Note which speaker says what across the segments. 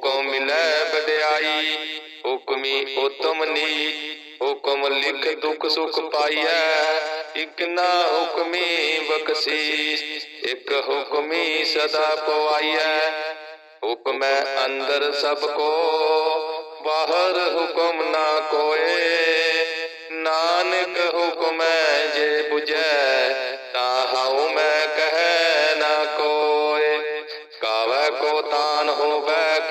Speaker 1: ਹੁਕਮ ਮਿਲੈ ਵਡਿਆਈ ਹੁਕਮੀ ਉਤਮ ਨੀ, ਹੁਕਮ ਲਿਖ ਦੁਖ ਸੁਖ ਪਾਈਐ। ਇਕ ਨਾ ਹੁਕਮੀ ਬਖਸ਼ੀਸ਼, ਇਕ ਹੁਕਮੀ ਸਦਾ ਪਵਾਈਐ। ਹੁਕਮੈ ਅੰਦਰ ਸਭ ਕੋ, ਬਾਹਰ ਹੁਕਮ ਨਾ ਕੋਏ। ਨਾਨਕ ਹੁਕਮੈ ਜੇ 부ਜੈ ਤਾ ਹਉ ਮੈਂ ਕਹਿ ਨਾ ਕੋਏ। ਕਾਵੈ ਕੋ ਤਾਨ ਹੋਵੈ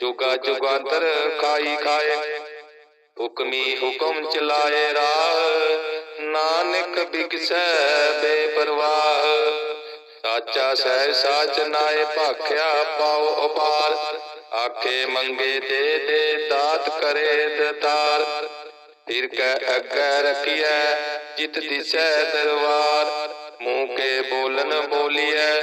Speaker 1: ਜੁਗਾ ਜੁਗਾਂਤਰ ਖਾਈ ਖਾਏ। ਹੁਕਮੀ ਹੁਕਮ ਚਲਾਏ ਰਾਹ। ਨਾਨਕ ਬਿਕਸੈ ਬੇਪਰਵਾਹ। ਸਾਚਾ ਸਹਿ ਸਾਚ ਨਾਏ ਭਾਖਿਆ ਪਾਉ ਅਪਾਰ ਆਖੇ ਮੰਗੇ ਦੇ ਦੇ ਦਾਤ ਕਰੇ ਦਤਾਰ। ਫਿਰ ਕੈ ਅੱਗੇ ਰਖੀਐ, ਜਿਤ ਦਿਸੈ ਦਰਬਾਰ। ਮੂੰਹ ਕੇ ਬੋਲਨ ਬੋਲੀਐ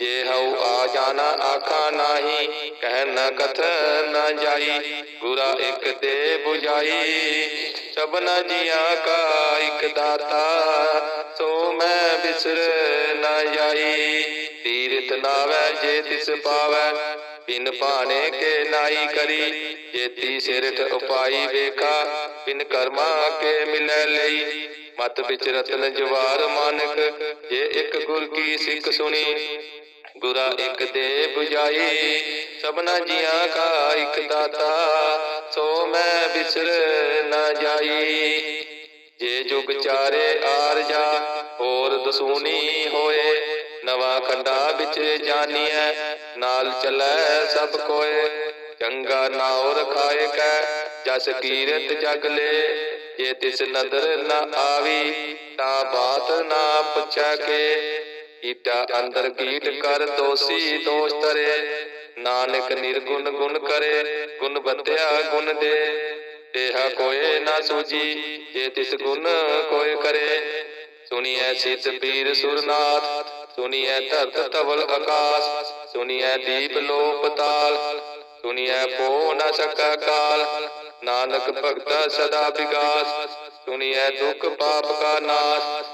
Speaker 1: ਜੇ ਹਉ ਆ ਜਾਣਾ ਆਖਾ ਨਾਹੀ, ਕਹਿ ਨ ਕਥ ਨ ਜਾਈ ਗੁਰਾ ਇਕ ਦੇ 부ਜਾਈ ਸਭਨਾ ਜੀਆਂ ਕਾ ਇਕ ਦਾਤਾ, ਸੋ ਮੈਂ ਬਿਸਰ ਨ ਜਾਈ। ਤੀਰਥ ਨਾਵੈ ਜੇ ਤਿਸ ਪਾਵੈ, ਬਿਨ ਭਾਣੇ ਕੇ ਨਾਈ ਕਰੀ। ਜੇਤੀ ਸਿਰਠ ਉਪਾਈ ਵੇਖਾ, ਬਿਨ ਕਰਮਾ ਕੇ ਮਿਲੈ ਲਈ। ਮਤ ਵਿੱਚ ਰਤਨ ਜਵਾਰ ਮਾਨਕ, ਜੇ ਇੱਕ ਗੁਰ ਕੀ ਸਿੱਖ ਸੁਣੀ ਗੁਰਾ ਇੱਕ ਦੇ 부ਜਾਈ, ਸਭਨਾ ਜੀਆਂ ਕਾ ਇੱਕ ਦਾਤਾ, ਸੋ ਮੈਂ ਬਿਸਰ ਨਾ ਜਾਈ। ਜੇ ਜੁਗ ਚਾਰੇ ਆਰ ਹੋਰ ਦਸੂਨੀ ਹੋਏ, ਨਵਾਂ ਖੰਡਾ ਵਿੱਚ ਜਾਨੀਐ, ਨਾਲ ਚੱਲੈ ਸਭ ਕੋਏ। ਚੰਗਾ ਨਾਉ ਰਖਾਏ ਕੈ, ਜਸ ਕੀਰਤ ਜਗ ਲੈ, ਜੇ ਤਿਸ ਨਦਰ ਨਾ ਆਵੀ, ਤਾਂ ਬਾਤ ਨਾ ਪੁੱਛੈ ਕੇ। ਕੀਟਾ ਅੰਦਰ ਕੀਟ ਕਰ ਦੋਸੀ ਦੋਸ਼ ਤਰੇ। ਨਾਨਕ ਨਿਰਗੁਣ ਗੁਣ ਕਰੇ, ਗੁਣ ਬੰਦਿਆ ਗੁਣ ਦੇ। ਤੇਹਾ ਕੋਏ ਨਾ ਸੂਜੀ, ਜੇ ਤਿਸ ਗੁਣ ਕੋਏ ਕਰੇ। ਸੁਣੀਐ ਸਿਤ ਪੀਰ ਸੁਰਨਾਥ, ਸੁਣੀਐ ਧਰਤ ਤਵਲ ਆਕਾਸ। ਸੁਣੀਐ ਦੀਪ ਲੋਪ ਤਾਲ, ਸੁਣੀਐ ਪੋ ਨਾ ਸਕਾ ਕਾਲ। ਨਾਨਕ ਭਗਤਾ ਸਦਾ ਵਿਗਾਸ, ਸੁਣੀਐ ਦੁਖ ਪਾਪ ਕਾ ਨਾਸ।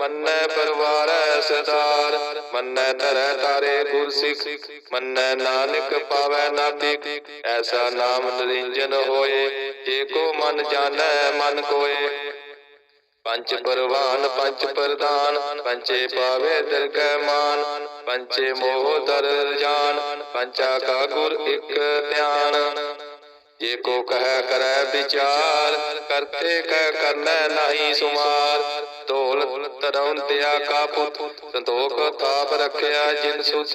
Speaker 1: ਮੰਨੈ ਪਰਵਾਰੈ ਸਦਾਰ ਮੰਨੈ ਧਰੈ ਤਾਰੇ ਗੁਰ ਸਿੱਖ ਮੰਨੈ ਨਾਨਕ ਪਾਵੈ ਨਾਤਿਕ ਐਸਾ ਨਾਮ ਨਰਿੰਜਨ ਹੋਏ, ਜੇ ਕੋ ਮਨ ਜਾਣੈ, ਮਨ ਕੋਏ। ਪੰਚ ਪਰਵਾਨ, ਪੰਚ ਪ੍ਰਦਾਨ, ਪੰਚੇ ਪਾਵੇ ਦਰਗਹਿ ਮਾਨ। ਪੰਚੇ ਮੋਹ ਦਰ ਜਾਨ, ਪੰਚਾ ਕਾ ਗੁਰ ਇੱਕ ਧਿਆਨ। ਜੇ ਕੋ ਕਹੈ ਕਰੈ ਵਿਚਾਰ, ਕਰਤੇ ਕਹਿ ਕਰਨੈ ਨਹੀਂ ਸੁਮਾਰ। ਢੋਲ ਤਰਉਨ ਦਿਆ ਕਾ ਪੁੱਤ। ਸੰਤੋਖ ਥਾਪ ਰੱਖਿਆ ਜਿਨ ਸੁਤ।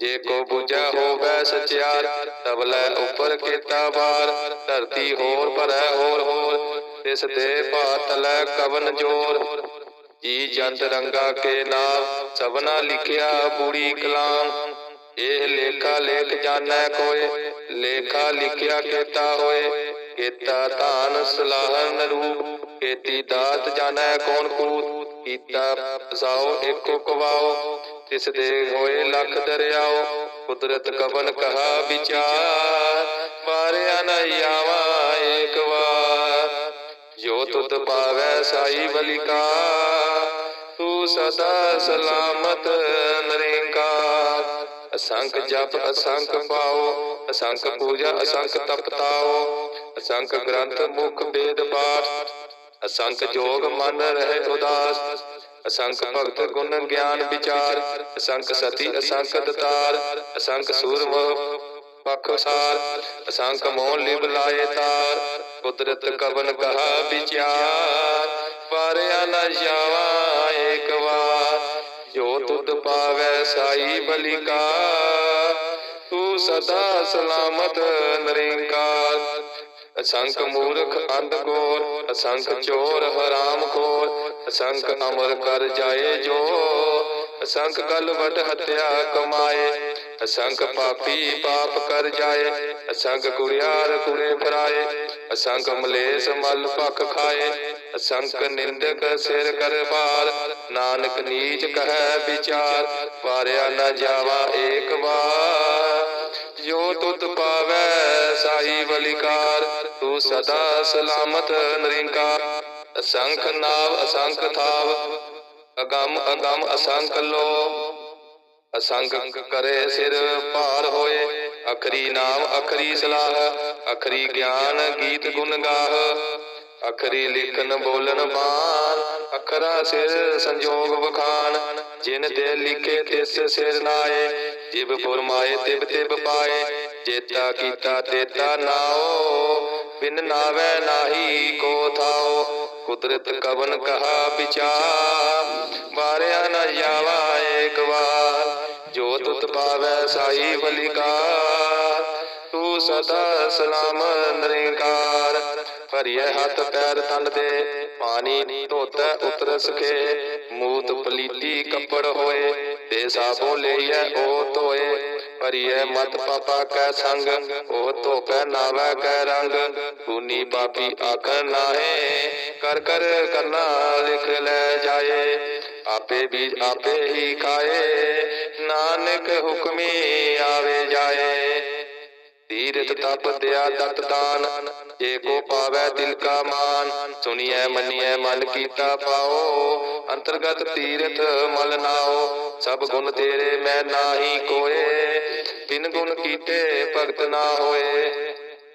Speaker 1: ਜੇ ਕੋ ਬੁਝੈ ਹੋਵੈ ਸਚਿਆਰ ਤਬਲੇ ਉੱਪਰ ਕੀਤਾ ਬਾਰ ਧਰਤੀ ਹੋਰ ਭਰੈ ਹੋਰ ਹੋਰ, ਤਿਸ ਦੇ ਭਾਤਲੈ ਕਵਨ ਜੋਰ। ਜੀ ਜੰਤ ਰੰਗਾ ਕੇ ਨਾਮ ਸਭਨਾ ਲਿਖਿਆ ਬੂੜੀ ਕਲਾਮ। ਇਹ ਲੇਖਾ ਲੇਖ ਜਾਣੈ ਕੋਏ, ਲੇਖਾ ਲਿਖਿਆ ਕੀਤਾ ਹੋਏ। ਕੀਤਾ ਧਾਨ ਸਲਾਹਨ ਰੂਪ। ਕੀਤੀ ਦਾਤ ਜਾਣੈ ਕੌਣ ਕੂਤ? ਕੀਤਾ ਸਾਓ ਇੱਕੋ ਕਵਾਓ। ਤਿਸ ਦੇ ਹੋਏ ਲੱਖ ਦਰਿਆਓ, ਕੁਦਰਤ ਕਵਨ ਕਹਾ ਵਿਚਾਰ? ਮਾਰਿਆ ਨ ਆਵਾ ਏਕ ਵਾਰ। ਜੋ ਤੁਧ ਪਾਵੈ ਸਾਈ ਬਲਿਕਾ ਤੂੰ ਸਦਾ ਸਲਾਮਤ ਨਰੇਂਕਾਰ। ਅਸੰਖ ਜਪ, ਅਸੰਖ ਪਾਓ, ਅਸੰਖ ਪੂਜਾ, ਅਸੰਖ ਤਪਤਾਓ। ਅਸੰਖ ਗ੍ਰੰਥ ਮੁਖ ਵੇਦ ਪਾਠ ਅਸੰਖ ਜੋਗ ਮਨ ਰਹੇ ਉਦਾਸ। ਅਸੰਖ ਭਗਤ ਗੁਣ ਗਿਆਨ ਵਿਚਾਰ। ਅਸੰਖ ਸਤੀ ਅਸੰਖ ਦਤਾਰ। ਅਸੰਖ ਸੂਰਮ ਪਖਸਾਰ ਅਸੰਖ ਮੋਹ ਲਿਵ ਲਾਏ ਤਾਰ। ਕੁਦਰਤ ਕਵਨ ਕਹਾ ਵਿਚਾਰ। ਪਾਰਿਆ ਨ ਜਾਵਾ ਏਕ ਵਾਰ। ਜੋ ਤੁਧ ਪਾਵੈ ਸਾਈ ਬਲਿਕਾ ਤੂੰ ਸਦਾ ਸਲਾਮਤ ਨਰਿੰਕਾਰ। ਅਸੰਖ ਮੂਰਖ ਅੰਧ ਗੋਰ ਅਸੰਖ ਚੋਰ ਹਰਾਮ ਖੋਰ, ਅਸੰਖ ਅਮਰ ਕਰ ਜਾਏ ਜੋ ਅਸੰਖ ਗਲ ਵਟ ਹਤਿਆ ਕਮਾਏ, ਅਸੰਖ ਪਾਪੀ ਪਾਪ ਕਰ ਜਾਏ, ਅਸੰਖ ਕੁੜਿਆਰ ਕੁੜੇ ਫਰਾਏ, ਅਸੰਖ ਮਲੇਸ ਮਲ ਪਖ ਖਾਏ, ਅਸੰਖ ਨਿੰਦਕ ਸਿਰ ਕਰ ਬਾਰ ਨਾਨਕ ਨੀਚ ਕਹੈ ਵਿਚਾਰ, ਵਾਰਿਆ ਨਾ ਜਾਵਾ ਏਕ ਵਾਰ, ਜੋ ਤੁਧ ਪਾਵੈ ਸਾਈ ਬਲਿਕਾਰ ਤੂੰ ਸਦਾ ਸਲਾਮਤ ਨਰਿੰਕਾਰ ਅਸੰਖ ਨਾਵ ਅਸੰਖ ਥਾਵ, ਅਗੰਮ ਅਗੰਮ ਅਸੰਖ ਲੋ। ਅਸੰਖ ਕਰੇ ਸਿਰ ਭਾਰ ਹੋਏ, ਅਖਰੀ ਨਾਮ ਅਖਰੀ ਸਲਾਹ, ਅਖਰੀ ਗਿਆਨ ਗੀਤ ਗੁਣ ਗਾਹ। ਅਖਰੀ ਲਿਖਨ ਬੋਲਨ ਬਾਣ, ਅਖਰਾ ਸਿਰ ਸੰਜੋਗ ਵਖਾਨ ਜਿਨ ਤੇ ਲਿਖੇ ਤਿਸ ਸਿਰ ਨਾਏ। ਜਿਬ ਫੁਰਮਾਏ ਤਿਬ ਤਿਬ ਪਾਏ, ਚੇਤਾ ਕੀਤਾ ਤੇਤਾ ਨਾਓ। ਬਿਨ ਨਾਵੇ ਨਾਹੀ ਕੋ ਥਾਓ ਕੁਦਰਤ ਕਵਨ ਕਹਾ ਵਿਚਾਰ। ਵਾਰਿਆ ਨ ਜਾਵਾ ਏਕ ਵਾਰ, ਜੋ ਤੁਤ ਪਾਵੈ ਸਾਈ ਬਲਿਕਾਰ ਤੂੰ ਸਦਾ ਸਲਾਮ ਨਰਿੰਕਾਰ ਭਰੀਏ ਹੱਥ ਪੈਰ ਤਨ ਦੇ, ਪਾਣੀ ਧੋਤੈ ਉਤਰ ਸਕੇ ਮੂਤ ਪਲੀਤੀ ਕੱਪੜ ਹੋਏ ਤੇ ਸਾਬੋ ਲਈਐ ਉਹ ਧੋਏ। ਭਰੀਏ ਮਤ ਪਾਪਾ ਕੈ ਸੰਗ, ਉਹ ਧੋਪੈ ਨਾਵੈ ਕੈ ਰੰਗ। ਪੂਨੀ ਪਾਪੀ ਆਖਰ ਨਾਹੇ, ਕਰ ਕਰ ਕਰਨਾ ਲਿਖ ਲੈ ਜਾਏ। ਆਪੇ ਵੀ ਆਪੇ ਹੀ ਖਾਏ, ਨਾਨਕ ਹੁਕਮੀ ਆਵੇ ਜਾਏ। ਤੀਰਥ ਤਪ ਦਿਆ ਦਤ ਦਾਨ, ਜੇ ਪਾਵੈ ਦਿਲ ਕਾ ਮਾਨ। ਸੁਣੀਐ, ਮੰਨੀਐ, ਮਨ ਕੀਤਾ ਪਾਓ, ਅੰਤਰਗਤ ਤੀਰਥ ਮਲ ਨਾਓ। ਸਭ ਗੁਣ ਤੇਰੇ ਮੈਂ ਨਾਹੀ ਕੋਏ ਬਿਨ ਗੁਣ ਕੀਤੇ ਭਗਤ ਨਾ ਹੋਏ।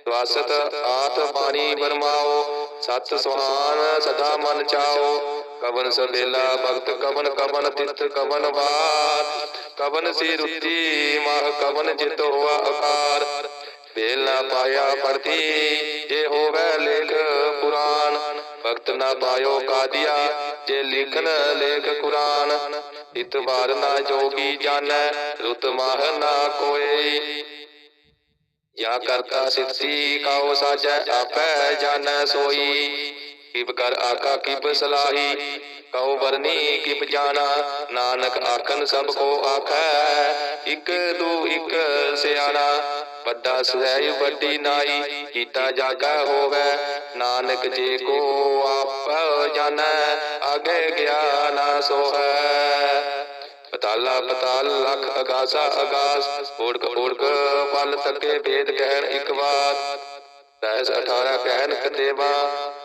Speaker 1: ਸਵਾਸਤ ਆਤ ਬਾਣੀ ਬਰਮਾਓ ਸਤ ਸੁਹਾਨ ਸਦਾ ਮਨ ਚਾਓ। ਕਵਨ ਸਬੇਲਾ ਭਗਤ, ਕਵਨ ਕਵਨ ਤਿਤ ਕਵਨ ਵਾਰ। ਕਵਨ ਸੀ ਰੁੱਤੀ, ਮਾਹ ਕਵਨ ਜਿਤ ਹੋਆ ਆਕਾਰ ਬੇਲ ਨਾ ਪਾਇਆ ਪੜਤੀ ਜੇ ਹੋਵੇ ਲੇਖ ਪੁਰਾਨ ਭਗਤ ਨਾ ਪਾਇਓ ਕਾਦੀਆ, ਜੇ ਲਿਖਨ ਲੇਖ ਕੁਰਾਨ। ਇਤਬਾਰ ਨਾ ਜੋਗੀ ਜਾਣੈ, ਰੁਤ ਮਾਹ ਨਾ ਕੋਏ। ਯਾ ਕਰਤਾ ਸਿੱਧੀ ਕਾਉ ਸਾਜੈ, ਆਪੈ ਜਾਣੈ ਸੋਈ। ਕਿਬ ਕਰ ਆਕਾ, ਕਿਬ ਸਲਾਹੀ, ਕਉ ਵਰਨੀ ਕਿਪ ਜਾਣਾ। ਨਾਨਕ ਆਖਨ ਸਭ ਕੋ ਆਖੈ, ਇਕ ਦੂ, ਇਕ ਸਿਆਣਾ। ਵੱਡਾ ਸਹਿ ਵੱਡੀ ਨਾਈ, ਕੀਤਾ ਜਾਗਾ ਹੋਵੇ। ਨਾਨਕ ਜੇ ਕੋ ਆਪ ਜਾਣੈ ਆਗੇ ਗਿਆ ਨਾ ਸੋਹੈ। ਪਤਾਲਾ, ਪਤਾਲ, ਲਖ ਅਗਾਸਾ, ਅਗਾਸ ਓੜਕ ਓੜਕ ਪਲ ਤੱਕੇ ਭੇਦ ਕਹਿਣ ਇਕ ਵਾਰ। ਦਸ 18 ਕਹਿਣ ਕਤੇਵਾ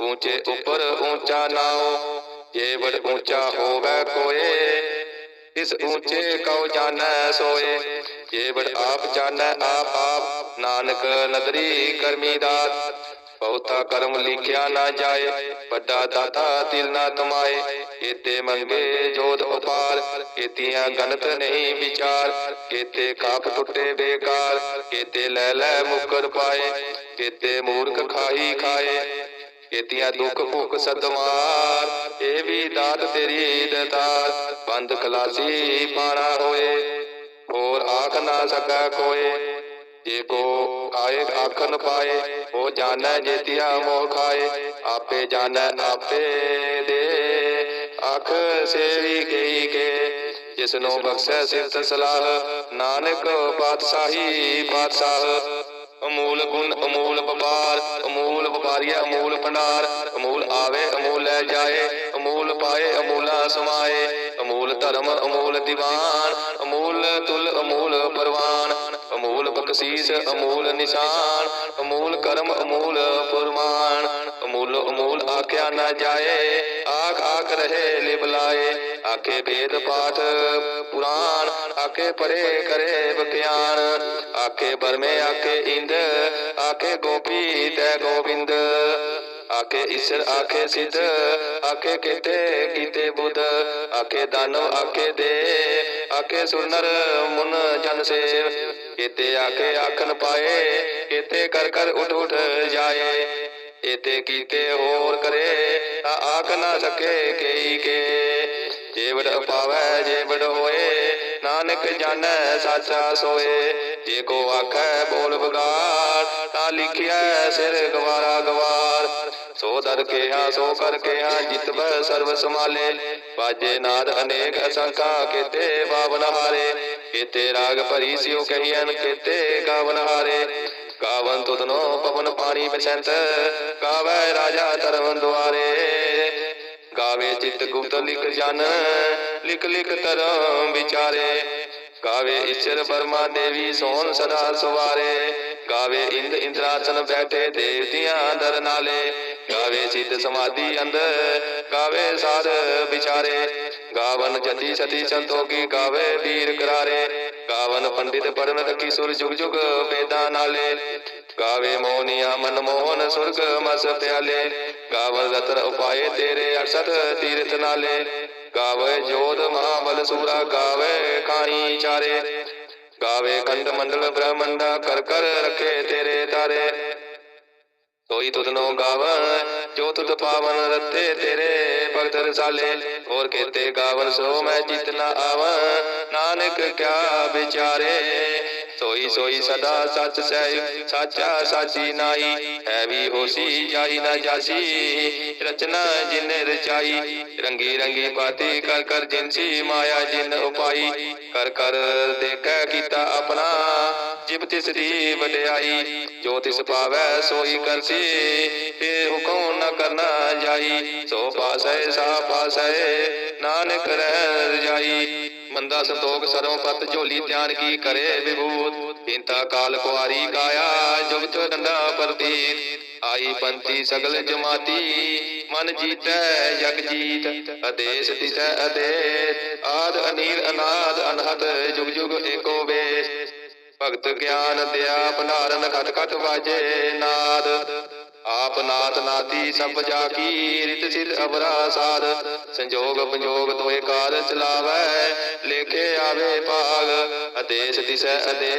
Speaker 1: ਉੱਚੇ ਉੱਪਰ ਉੱਚਾ ਨਾਓ ਜੇ ਵਡ ਉੱਚਾ ਹੋਵੇ ਕੋਏ ਇਸ ਉੱਚੇ ਕਉ ਜਾਣੈ ਸੋਏ ਜੇ ਵਡ ਆਪ ਜਾਣੈ ਆਪ ਆਪ ਨਾਨਕ ਨਦਰੀ ਕਰਮੀ ਦਾਤ ਬਹੁਤਾ ਕਰਮ ਲਿਖਿਆ ਨਾ ਜਾਏ ਵੱਡਾ ਦਾਤਾ ਦਿਲ ਨਾ ਤਮਾਏ ਕੀਤੇ ਮੰਗੇ ਜੋਤ ਉਪਾਰ ਕੀਤੀਆਂ ਗਨਤ ਨਹੀਂ ਵਿਚਾਰ ਕੀਤੇ ਕਾਪ ਟੁੱਟੇ ਬੇਕਾਰ ਕੀਤੇ ਲੈ ਲੈ ਮੁਕਰ ਪਾਏ ਕੀਤੇ ਮੂਰਖ ਖਾਈ ਖਾਏ ਕੀਤੀਆਂ ਦੁੱਖ ਭੁੱਖ ਸਦਮਾਰ, ਇਹ ਵੀ ਦਾਤ ਤੇਰੀ ਦਤਾਰ ਬੰਦ ਖਲਾਸੀ ਪਾਣਾ ਹੋਏ, ਹੋਰ ਆਖ ਨਾ ਸਕੈ ਕੋਏ। ਜੇ ਕੋ ਆਏ ਆਖਨ ਪਾਏ ਉਹ ਜਾਣੈ ਜੇਤਿਆ ਮੋਹ ਖਾਏ, ਆਪੇ ਜਾਣੈ ਆਪੇ ਦੇ। ਆਖ ਸੇਵੀ ਗਈ ਕੇ, ਜਿਸ ਨੂੰ ਬਖਸ਼ੈ ਸਿਫਤ ਸਲਾਹ, ਨਾਨਕ ਪਾਤਸ਼ਾਹੀ ਪਾਤਸ਼ਾਹ। ਅਮੂਲ ਵਪਾਰੀਆ ਭੰਡਾਰ, ਅਮੂਲ ਆਵੇ, ਅਮੂਲ ਲੈ ਜਾਏ, ਅਮੂਲ ਪਾਏ, ਅਮੂਲਾ ਸਮਾਏ, ਅਮੂਲ ਧਰਮ, ਅਮੂਲ ਦੀਵਾਨ, ਅਮੂਲ ਤੁਲ, ਅਮੂਲ ਪਰਵਾਨ। ਬਖਸ਼ੀਸ ਅਮੂਲ ਨਿਸ਼ਾਨ, ਅਮੂਲ ਕਰਮ, ਅਮੂਲ ਫਰਮਾਨ। ਅਮੂਲ ਅਮੂਲ ਆਖਿਆ ਨਾ ਜਾਏ, ਆਖ ਆਖ ਰਹੇ ਲਿਬਲਾਏ ਆਖੇ ਵੇਦ ਪਾਠ ਪੁਰਾਣ, ਆਖੇ ਪਰੇ ਕਰੇ ਬਖਿਆਨ ਆਖੇ ਬਰਮੇ, ਆਖੇ ਇੰਦ, ਆਖੇ ਗੋਪੀ ਤੈ ਗੋਬਿੰਦ। ਆਖੇ ਈਸ਼ਰ, ਆਖੇ ਸਿੱਧ, ਆਖੇ ਕੀਤੇ ਕੀਤੇ ਬੁੱਧ। ਆਖੇ ਦਾਨਵ, ਆਖੇ ਦੇ ਆਖੇ ਸੁਨਰ ਮੁਨ ਜਨ ਸੇਵ। ਕੀਤੇ ਆਖੇ ਆਖਨ ਪਾਏ ਕੀਤੇ ਕਰ ਕਰ ਉਠ ਉਠ ਜਾਏ। ਇਤੇ ਕੀਤੇ ਹੋਰ ਕਰੇ, ਤਾਂ ਆਖ ਨਾ ਸਕੇ ਕਈ ਕੇ। ਜੇਵੜ ਪਾਵੈ ਜੇਵੜ ਹੋਏ, ਨਾਨਕ ਜਾਣੈ, ਸਾਚਾ ਸੋਏ। ਜੇ ਕੋ ਆਖੈ ਬੋਲ ਬਗਾੜ ਤਾਂ ਲਿਖਿਆ ਸਿਰ ਗਵਾਰਾ ਗਵਾਰ। ਸੋ ਦਰ ਕਿਹਾ, ਸੋ ਕਰ ਕਿਹਾ, ਜਿਤਬੈ ਸਰਬ ਸਮਾਲੇ ਬਾਜੇ ਨਾਦ ਅਨੇਕ ਅਸੰਖਾ, ਕੀਤੇ ਬਾਵਨ ਹਾਰੇ। ਕੀਤੇ ਰਾਗ ਭਰੀ ਸਿਉ ਕਹੀਐਨ, ਕੀਤੇ ਗਾਵਨ ਹਾਰੇ। ਗਾਵਨ ਤੁਧਨੋ ਪਵਨ ਪਾਣੀ ਬਸੰਤ, ਗਾਵੇ ਰਾਜਾ ਧਰਮ ਦੁਆਰੇ। ਗਾਵੇ ਚਿਤ ਗੁਪਤ ਲਿਖ ਜਨ, ਲਿਖ ਲਿਖ ਧਰਮ ਵਿਚਾਰੇ। ਗਾਵੇ ਈਸ਼ਰ ਬਰਮਾ ਦੇਵੀ ਸੋਨ ਸਦਾ ਸੁਵਾਰੇ। ਗਾਵੇ ਇੰਦ ਇੰਦਰਾਸਨ ਬੈਠੇ ਦੇਵਤਿਆਂ ਦਰ ਨਾਲੇ। ਗਾਵੇ ਸਿੱਧ ਸਮਾਧੀ ਅੰਦਰ ਗਾਵੇ ਸਾਧ ਵਿਚਾਰੇ। ਗਾਵਨ ਜਤੀ ਸਤੀ ਸੰਤੋਗੀ ਗਾਵੇ ਵੀਰ ਕਰਾਰੇ। ਗਾਵਨ ਪੰਡਿਤ ਪਰਮਤ ਕੀ ਸੁਰ ਜੁਗ ਜੁਗ ਵੇਦਾਂ ਨਾਲੇ। ਗਾਵੇ ਮੋਨੀਆ ਮਨ ਮੋਹਨ ਸੁਰਗ ਮਸ ਪਿਆਲੇ। ਗਾਵਨ ਰਤਨ ਉਪਾਏ ਤੇਰੇ 68 ਤੀਰਥ ਨਾਲੇ। ਗਾਵੇ ਜੋਧ ਮਹਾਬਲ ਸੂਰਾ, ਗਾਵੇ ਖਾਣੀ ਚਾਰੇ। ਗਾਵੇ ਖੰਡ ਮੰਡਲ ਬ੍ਰਹਮੰਡਾ, ਕਰ ਕਰ ਰਖੇ ਤੇਰੇ ਤਾਰੇ। ਸੋਈ ਤੁਧਨੋ ਗਾਵਨ ਜੋ ਤੁਧ ਪਾਵਨ ਰਤੇ ਤੇਰੇ ਭਗਤ ਰਸਾਲੇ। ਹੋਰ ਕੇਤੇ ਗਾਵਨ ਸੋ ਮੈਂ ਜਿਤ ਆਵਾਂ, ਨਾਨਕ ਕਿਆ ਵਿਚਾਰੇ। ਸੋਈ ਸੋਈ ਸਦਾ ਸੱਚ ਸਹਿ ਸਾਚਾ ਸਾਚੀ ਨਾਈ ਹੈ ਵੀ ਹੋਸੀ ਜਾਈ ਨਾ ਜਾਸੀ। ਰਚਨਾ ਜਿਨ ਰਚਾਈ, ਰੰਗੀ ਰੰਗੀ ਬਾਤੀ ਕਰ ਕਰ ਜਿਨਸੀ ਮਾਇਆ ਜਿਨ ਉਪਾਈ। ਕਰ ਕਰ ਦੇਖੈ ਕੀਤਾ ਆਪਣਾ ਜਿਬ ਤਿਸ ਦੀ ਵਡਿਆਈ, ਜੋ ਤਿਸ ਪਾਵੈ ਸੋਈ ਕਰਸੀ ਤੇ ਹੁਕਮ ਨ ਕਰਨਾ ਜਾਈ। ਸੋ ਪਾਸੈ, ਸਾ ਪਾਸੈ, ਨਾਨਕ ਰਹਿ ਰਜਾਈ। ਮੰਦਾ ਸੰਤੋਖ ਸਰਵ ਪਤ, ਝੋਲੀ ਧਿਆਨ ਕੀ ਕਰੇ ਵਿਭੂਤ? ਪਿੰਤਾ ਕਾਲ ਕੁਆਰੀ ਕਾਇਆ ਜੁਗਤ ਡੰਡਾ ਪ੍ਰਤੀਤ ਆਈ ਪੰਤੀ ਸਗਲ ਜਮਾਤੀ, ਮਨ ਜੀਤੈ ਜਗ ਜੀਤ। ਅਦੇਸ ਦਿਸੈ ਅਦੇਸ ਆਦ ਅਨੀਰ ਅਨਾਦ ਅਨਹਦ, ਜੁਗ ਜੁਗ ਏਕੋ ਵੇਸ। ਭਗਤ ਗਿਆਨ ਦਿਆ ਭੰਡਾਰਨ ਖਟ ਖਟ ਵਾਜੇ ਨਾਦ। ਆਪ ਨਾਥ ਨਾਤੀ ਸਭ ਜਾ ਕੀ, ਰਿਤ ਸਿਧ ਅਵਰਾ ਸਾਧ ਸੰਜੋਗ ਪੰਜੋਗ ਤੋਏ ਕਾਲ ਚਲਾਵੈ, ਲੇਖੇ ਆਵੇ ਭਾਗ। ਅਦੇਸ ਦਿਸੈ ਅਦੇ,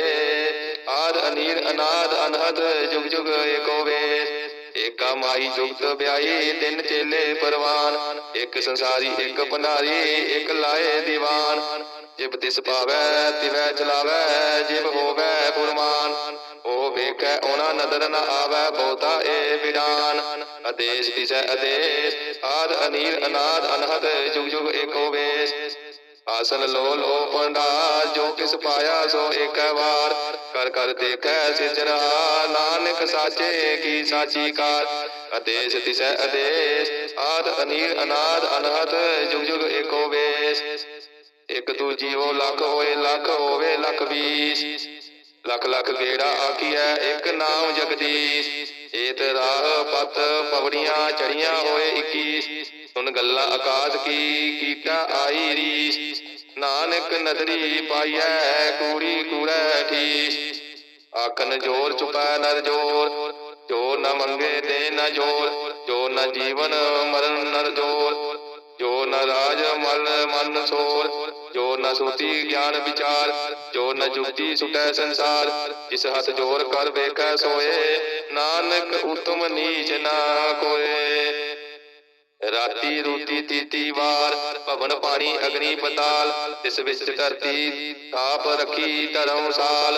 Speaker 1: ਆਦ ਅਨੀਲ ਅਨਾਦ ਅਨਹਦ, ਜੁਗ ਜੁਗ ਏਕੋ ਵੇਸ ਏਕਾ ਮਾਈ ਜੁਗਤ ਵਿਆਈ ਤਿੰਨ ਚੇਲੇ ਪਰਵਾਨ। ਇੱਕ ਸੰਸਾਰੀ, ਇੱਕ ਭੰਡਾਰੀ, ਇੱਕ ਲਾਏ ਦੀਵਾਨ। ਜਿਬ ਤਿਸ ਪਾਵੈ ਤਿਵੈ ਚਲਾਵੈ, ਜਿਬ ਹੋਵੈ ਪੁਰਮਾਨ। ਉਹ ਵੇਖੈ, ਉਹਨਾਂ ਨਦਰ ਨ ਆਵੈ, ਬਹੁਤਾ ਏ ਵਿਡਾਨ। ਆਦੇਸ਼ ਦਿਸੈ ਆਦੇਸ਼, ਆਦ ਅਨੀਲ ਅਨਾਦ ਅਨਹਦ, ਜੁਗ ਜੁਗ ਏਕੋ ਵੇਸ। ਆਸਨ ਲੋ ਲੋ ਜੋ ਕਿਸ ਪਾਇਆ ਸੋ ਏਕ ਵਾਰ। ਕਰ ਕਰ ਦੇਖੈ ਸਿਜਰਾ ਨਾਨਕ ਸਾਚੇ ਕੀ ਸਾਚੀ ਕਾਰ। ਆਦੇਸ਼ ਦਿਸੈ ਆਦੇਸ਼, ਆਦ ਅਨੀਰ ਅਨਾਦ ਅਨਹਦ ਜੁਗ ਜੁਗ ਏਕੋ ਵੇਸ। ਇੱਕ ਦੂਜੀ ਜੀਵੋ ਲੱਖ ਹੋਏ, ਲੱਖ ਹੋਵੇ ਲੱਖ ਵੀਸ ਲਖ ਲੱਖ ਗੇੜਾ ਆਖੀਐ, ਇੱਕ ਨਾਮ ਜਗਦੀਸ਼। ਏਤ ਰਾਹ ਪਤ ਪਵੜੀਆਂ ਚੜੀਆਂ ਹੋਏ 21 ਸੁਨ ਗੱਲਾਂ ਆਕਾਸ਼ ਕੀ, ਕੀਟਾ ਆਈ ਰੀਸ। ਨਾਨਕ ਨਦਰੀ ਪਾਈਐ, ਕੂੜੀ ਕੂੜੈ ਠੀਸ। ਆਖਨ ਜੋਰ ਚੁਪੈ ਨਰ ਜੋਰ, ਜੋ ਨ ਮੰਗੇ ਦੇ ਨ ਜੋਰ, ਜੋ ਨ ਜੀਵਨ ਮਰਨ ਨਰ ਜੋਰ, ਜੋ ਨ ਰਾਜ ਮਲ ਸੂਤੀ ਗਿਆਨ ਵਿਚਾਰ, ਜੋ ਨ ਜੁਗਤੀ ਸੁਟੈ ਸੰਸਾਰ, ਜਿਸ ਹੱਥ ਜੋਰ ਕਰ ਵੇਖੈ ਸੋਏ, ਨਾਨਕ ਉਤਮ ਨੀਚ ਨਾ ਕੋਏ। ਰਾਤੀ ਰੋਟੀ ਤੀਤੀ ਵਾਰ, ਭਵਨ ਪਾਣੀ ਅਗਨੀ ਪਤਾਲ ਇਸ ਵਿੱਚ ਧਰਤੀ, ਤਾਪ ਰੱਖੀ ਧਰਮਸਾਲ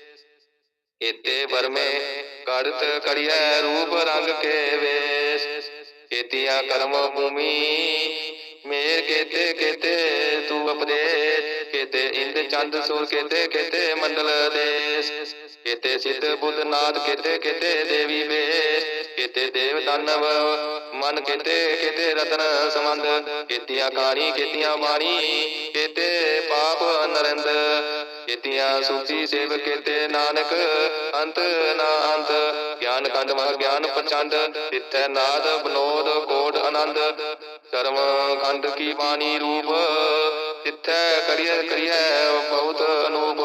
Speaker 1: ਇਤੇ ਵਰਮੇ ਕਰਤ ਕਰਿਐ ਰੂਪ ਰੰਗ ਕੇ ਵੇਸ ਕੇਤੀਆਂ ਕਰਮ ਭੂਮੀ ਮੇਰ ਕੇਤੇ ਕੇਤੇ ਤੂ ਉਪਦੇਸ਼ ਕੇਤੇ ਇੰਦ ਚੰਦ ਸੂਰ ਕੇਤੇ ਕੇਤੇ ਮੰਡਲ ਦੇਸ ਕੇਤੇ ਸਿੱਧ ਬੁੱਧ ਨਾਦ ਕੇਤੇ ਕੇਤੇ ਦੇਵੀ ਵੇਸ ਕੇਤੇ ਦੇਵ ਦਾਨਵ ਮਨ ਕੇਤੇ ਕੇਤੇ ਰਤਨ ਸੰਬੰਧ ਕੇਤੀਆਂ ਕਾਣੀ ਕੇਤੀਆਂ ਬਾਣੀ ਕੇਤੇ ਪਾਪ ਨਰਿੰਦ ਕੇਤੀਆਂ ਸੂਚੀ ਸੇਵ ਕੇਤੇ ਨਾਨਕ, ਅੰਤ ਨਾ ਅੰਤ। ਗਿਆਨ ਕੰਡ ਮਹ ਗਿਆਨ ਪ੍ਰਚੰਡ ਤਿੱਥੈ ਨਾਦ ਬਨੋਦ ਕੋਟ ਆਨੰਦ। ਕਰਮ ਖੰਡ ਕੀ ਬਾਣੀ ਰੂਪ, ਤਿੱਥੈ ਕਰੀਏ ਕਰੀਏ ਬਹੁਤ ਅਨੂਪ।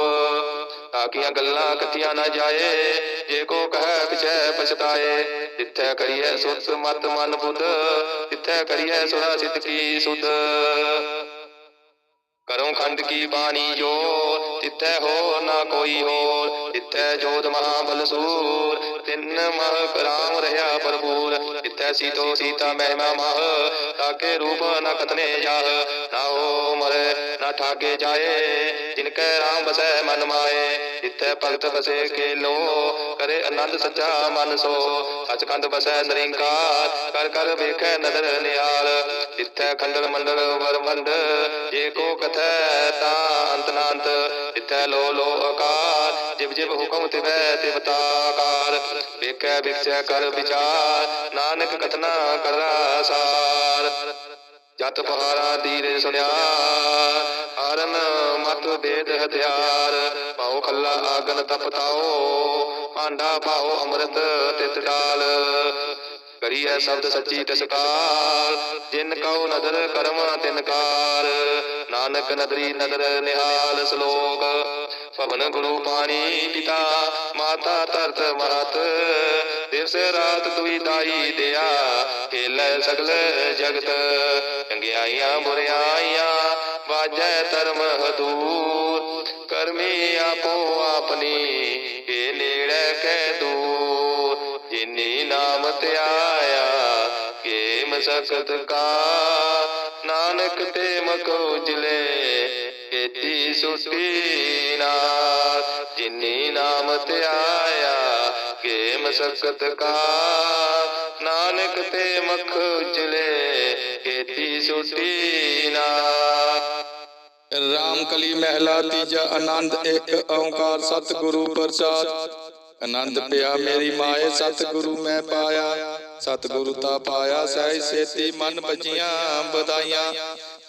Speaker 1: ਤਾਕੀਆਂ ਗੱਲਾਂ ਕਥੀਆਂ ਨਾ ਜਾਏ, ਜੇ ਕੋ ਕਹੈ ਪਿਛੈ ਪਛਤਾਏ। ਤਿੱਥੈ ਕਰੀਐ ਸੁਤ ਮਤ ਮਨ ਬੁੱਧ, ਤਿੱਥੈ ਕਰੀਏ ਸੁਰਾ ਸਿੱਧ ਕੀ ਸੁਧ। ਕਰਮ ਖੰਡ ਕੀ ਬਾਣੀ ਜੋ ਤਿੱਥੈ ਹੋ ਨਾ ਕੋਈ ਹੋਰ ਤਿੱਥੈ ਜੋਤ ਮਹਾ ਸੂਰ ਤਿੰਨ ਮਹ ਕਰਾਮ ਰਹਾ ਭਰਪੂਰ। ਤਿੱਥੈ ਸੀਤੋ ਸੀਤਾ ਮਹਿਮਾ ਮਹ ਤਾਕੇ ਰੂਪ ਨ ਕਤਨੇ ਜਾਹ। ਨਾ ਹੋ ਮਰੇ, ਨਾ ਠਾਕੇ ਜਾਏ ਜਿਨ ਕੈ ਰਾਮ ਬਸੈ ਮਨ ਮਾਏ। ਤਿੱਥੈ ਭਗਤ ਬਸੇ ਕੇ ਲੋ ਕਰੇ ਆਨੰਦ ਸੱਚਾ ਮਨ ਸੋ। ਸਚਕੰਦ ਬਸੈ ਨਿਰੰਕਾਰ ਕਰ ਕਰ ਵੇਖੈ ਨਦਰ ਨਿਹਾਲ ਤਿੱਥੈ ਖੰਡਲ ਮੰਡਲ ਵਰਮੰਡ ਜੇ ਕੋ ਕਥੈ ਤਾ ਅੰਤ ਨਾ ਅੰਤ ਲੋ ਲੋ ਅਕਾਰ ਜਿਵ ਜਿਵ ਹੁਕਮ ਤਿਵੈ ਤਿਵ ਤਾਕਾਰ ਵੇਖੈ ਵਿਖਸੈ ਕਰ ਵਿਚਾਰ, ਨਾਨਕ ਕਥਨਾ ਕਰਦਾ ਸਾਰ। ਜਤ ਪਹਾਰਾ ਦੀਰੇ ਸੁਨਿਆ ਹਰਨ ਮਤ ਵੇਦ ਹਥਿਆਰ। ਪਾਉ ਖੱਲਾ ਆਗਨ ਤਪਤਾਓ ਭਾਂਡਾ ਪਾਉ ਅੰਮ੍ਰਿਤ ਤਿਤ ਡਾਲ। ਕਰੀਐ ਸ਼ਬਦ ਸੱਚੀ ਤਸਕਾਰ। ਜਿਨ ਕਉ ਨਦਰ ਕਰਮ, ਤਿਨ ਕਾਰ ਨਾਨਕ ਨਦਰੀ ਨਦਰ ਨਿਹਾਲ ਸ਼ਲੋਕ। ਭਵਨ ਗੁਰੂ ਪਾਣੀ ਪਿਤਾ, ਮਾਤਾ ਧਰਤ ਮਹਤ ਦਿਵਸ ਰਾਤ ਦੁਈ ਦਾਈ ਦਿਆ, ਖੇਲੇ ਸਗਲ ਜਗਤ। ਚੰਗਿਆਈਆਂ ਬੁਰਿਆਈਆਂ ਵਾਜੈ ਧਰਮ ਹਦੂਰ। ਕਰਮੀ ਆਪੋ ਆਪਣੀ ਇਹ ਨੇੜੇ ਕਹਿ ਦੂਰ। ਨਾਮ ਧਿਆਇਆ ਕੇ ਮਸਕਤ ਕਾ। ਨਾਨਕ ਤੇ ਮਖ ਉਜਲੇ ਕੀਤੀ ਸੁਟੀ ਨਾਰ ਜਿਨੀ ਨਾਮ ਧਿਆਇਆ ਕੇ ਮਸਕਤ ਕਾ। ਨਾਨਕ ਤੇ ਮਖ ਉਜਲੇ ਕੀਤੀ ਸੁਟੀ ਨਾਰ
Speaker 2: ਰਾਮ ਕਲੀ ਮਹਿਲਾ ਤੀਜਾ ਆਨੰਦ ਇੱਕ ਓੰਕਾਰ ਸਤਿਗੁਰੂ ਪ੍ਰਸਾਦ। ਆਨੰਦ ਪਿਆ ਮੇਰੀ ਮਾਏ ਸਤਿਗੁਰੂ ਮੈਂ ਪਾਇਆ। ਸਤਿਗੁਰੂ ਤਾ ਪਾਇਆ ਸਹਿ ਸੇਤੀ ਮਨ ਭਜੀਆਂ ਬਧਾਈਆਂ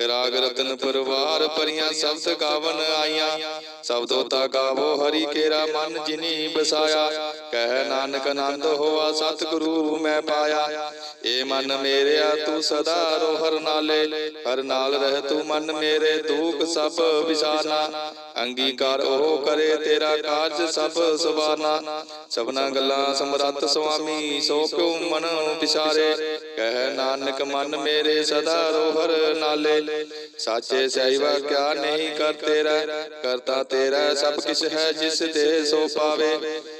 Speaker 2: ਰਾਗ ਰਤਨ ਪਰਵਾਰ ਪਰੀਆਂ ਸ਼ਬਦ ਗਾਵਨ ਆਈਆਂ। ਸ਼ਬਦੋ ਤਾ ਗਾਵੋ ਹਰੀ ਕੇਰਾ ਮਨ ਜਿਨੀ ਬਸਾਇਆ। ਕਹਿ ਨਾਨਕ ਆਨੰਦ ਹੋਆ ਸਤਿਗੁਰੂ ਮੈਂ ਪਾਇਆ। ਏ ਮਨ ਮੇਰਿਆ ਤੂੰ ਸਦਾ ਰੋ ਹਰ ਨਾਲੇ ਹਰ ਨਾਲ ਰਹਿ ਤੂੰ ਮਨ ਮੇਰੇ ਦੁਖ ਸਭ ਵਿਸਾਰਨਾ ਅੰਗੀਕਾਰ ਉਹ ਕਰੇ ਤੇਰਾ ਕਾਰਜ ਸਭ ਸੁਬਾਨਾ। ਸਭਨਾ ਗੱਲਾਂ ਸਮਰੱਥ ਸੁਆਮੀ, ਸੋ ਕਿਉ ਮਨ ਵਿਸਾਰੇ ਕਹਿ ਨਾਨਕ ਮਨ ਮੇਰੇ ਸਦਾ ਰੋ ਹਰ ਨਾਲੇ ਸਾਚੇ ਸਹਿਵਾ ਕਿਆ ਨਹੀਂ ਕਰ ਤੇਰਾ, ਕਰਤਾ ਤੇਰਾ ਸਭ ਕਿਛ ਹੈ ਜਿਸ ਤੇ ਸੋ ਪਾਵੇ।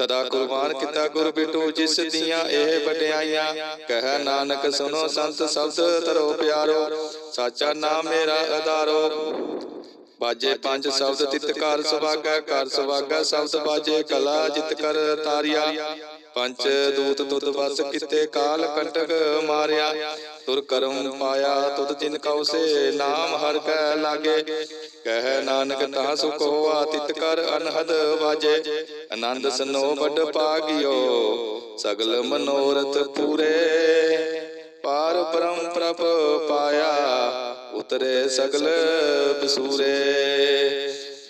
Speaker 2: ਸਦਾ ਕੁਰਬਾਨ ਕੀਤਾ ਗੁਰ ਬਿਟੂ ਜਿਸ ਦੀਆਂ ਇਹ ਵਡਿਆਈਆਂ। ਕਹਿ ਨਾਨਕ ਸੁਨੋ ਸੰਤ ਸ਼ਬਦ ਤਰੋ ਪਿਆਰੋ, ਸਾਚਾ ਨਾਮ ਮੇਰਾ ਆਧਾਰੋ ਬਾਜੇ ਪੰਜ ਸ਼ਬਦ ਤਿਤ ਕਰ ਸੁਭਾਗਾ ਕਰ ਸੁਭਾਗਾ ਸ਼ਬਦ ਬਾਜੇ ਕਲਾ ਜਿਤ ਕਰ ਤਾਰਿਆ। ਪੰਚ ਦੂਤ ਤੁਧ ਵਸ ਕਿਤੇ ਕਾਲ ਕੰਟਕ ਮਾਰਿਆ। ਤੁਰ ਕਰਮ ਪਾਇਆ ਤੁਧ ਜਿਨ ਕਉ ਸੇ, ਨਾਮ ਹਰ ਕੈ ਲਾਗੇ। ਕਹਿ ਨਾਨਕ ਤਾ ਸੁਖ ਹੋਆ, ਤਿਤ ਕਰ ਅਨਹਦ ਵਾਜੇ। ਆਨੰਦ ਸਨੋ ਵੱਡ ਪਾਗਿਓ, ਸਗਲ ਮਨੋਰਥ ਪੂਰੇ। ਪਾਰ ਪਰਮ ਪ੍ਰਭ ਪਾਇਆ, ਉਤਰੇ ਸਗਲ ਬਸੂਰੇ।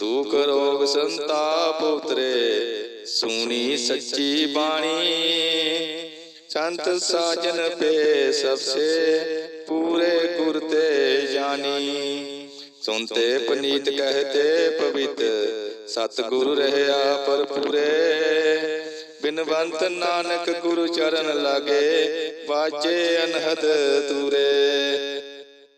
Speaker 2: ਦੁਖ ਰੋਗ ਸੰਤਾਪ ਉਤਰੇ, ਸੁਣੀ ਸੱਚੀ ਬਾਣੀ। ਸੰਤ ਸਾਜਨ ਪੇ ਸਭਸੇ ਪੂਰੇ ਗੁਰ ਤੇ ਜਾਨੀ ਸੁਨਤੇ ਪਨੀਤ ਕਹਤੇ ਪਵਿੱਤ। ਸਤਿਗੁਰੂ ਰਹਿਆ ਪਰ ਪੂਰੇ ਬਿਨਵੰਤ ਨਾਨਕ ਗੁਰੂ ਚਰਨ ਲਾਗੇ। ਵਾਜੇ ਅਨਹਦ ਤੂਰੇ